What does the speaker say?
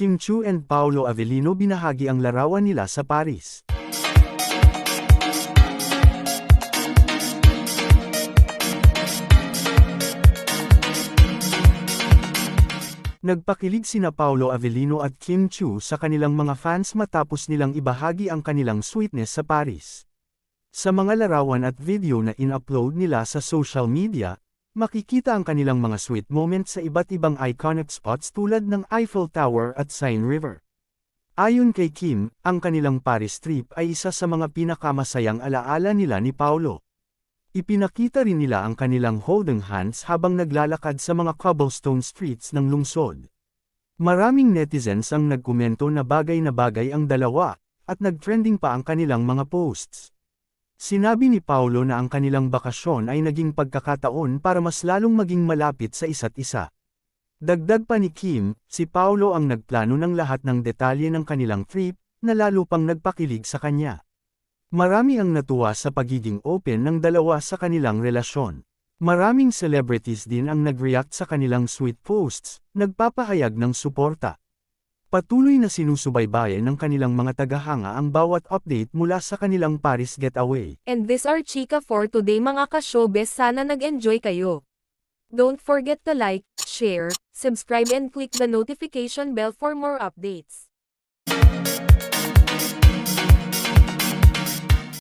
Kim Chu and Paolo Avellino binahagi ang larawan nila sa Paris. Nagpakilig sina Paolo Avellino at Kim Chu sa kanilang mga fans matapos nilang ibahagi ang kanilang sweetness sa Paris. Sa mga larawan at video na in-upload nila sa social media, makikita ang kanilang mga sweet moments sa iba't ibang iconic spots tulad ng Eiffel Tower at Seine River. Ayon kay Kim, ang kanilang Paris trip ay isa sa mga pinakamasayang alaala nila ni Paolo. Ipinakita rin nila ang kanilang holding hands habang naglalakad sa mga cobblestone streets ng lungsod. Maraming netizens ang nagkomento na bagay na bagay ang dalawa, at nagtrending pa ang kanilang mga posts. Sinabi ni Paulo na ang kanilang bakasyon ay naging pagkakataon para mas lalong maging malapit sa isa't isa. Dagdag pa ni Kim, si Paulo ang nagplano ng lahat ng detalye ng kanilang trip, na lalo pang nagpakilig sa kanya. Marami ang natuwa sa pagiging open ng dalawa sa kanilang relasyon. Maraming celebrities din ang nag-react sa kanilang sweet posts, nagpapahayag ng suporta. Patuloy na sinusubaybayan ng kanilang mga tagahanga ang bawat update mula sa kanilang Paris getaway. And this are chika for today mga ka-showbiz sana nag-enjoy kayo. Don't forget to like, share, subscribe and click the notification bell for more updates.